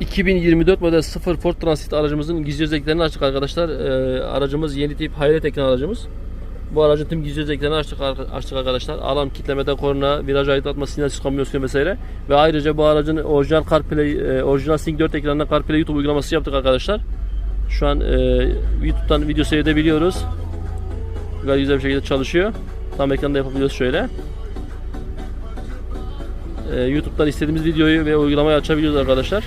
2024 model 0 Ford Transit aracımızın gizli özelliklerini açtık arkadaşlar. Ee, aracımız yeni tip hayret ekran aracımız. Bu aracın tüm gizli özelliklerini açtık, açtık arkadaşlar. Alarm kitlemeden korna, viraj aydınlatma, sinyal kamyon vesaire. Ve ayrıca bu aracın orijinal CarPlay, e, orijinal Sync 4 ekranına CarPlay YouTube uygulaması yaptık arkadaşlar. Şu an e, YouTube'dan video seyredebiliyoruz. Gayet güzel bir şekilde çalışıyor. Tam ekranda yapabiliyoruz şöyle. Ee, YouTube'dan istediğimiz videoyu ve uygulamayı açabiliyoruz arkadaşlar.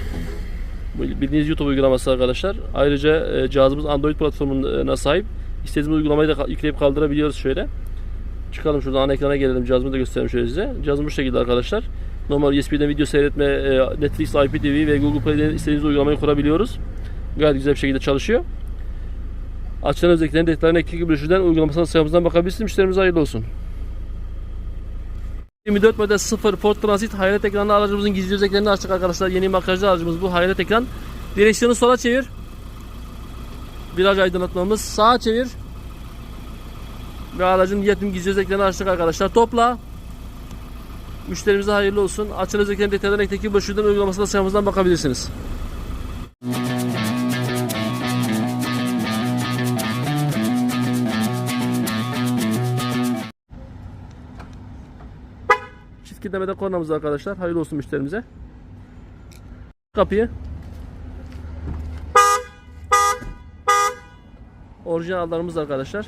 Bildiğiniz YouTube uygulaması arkadaşlar. Ayrıca e, cihazımız Android platformuna sahip. İstediğimiz uygulamayı da yükleyip kaldırabiliyoruz şöyle. Çıkalım şuradan ana ekrana gelelim. Cihazımı da göstereyim şöyle size. Cihazım bu şekilde arkadaşlar. Normal USB'den video seyretme, e, Netflix, IPTV ve Google Play'den istediğimiz uygulamayı kurabiliyoruz. Gayet güzel bir şekilde çalışıyor. Açılan özelliklerin detaylarına ekli broşürden uygulamasına sayfamızdan bakabilirsiniz. Müşterimize hayırlı olsun. 24 model 0 Ford Transit hayret ekranlı aracımızın gizli özelliklerini açtık arkadaşlar. Yeni makyajlı aracımız bu hayret ekran. Direksiyonu sola çevir. Viraj aydınlatmamız sağa çevir. Ve aracın tüm gizli özelliklerini açtık arkadaşlar. Topla. Müşterimize hayırlı olsun. Açılan özelliklerin detaylarına ekteki broşürden uygulamasına sayfamızdan bakabilirsiniz. Çift kitlemede kornamız arkadaşlar. Hayırlı olsun müşterimize. Kapıyı. Orijinal alarmımız arkadaşlar.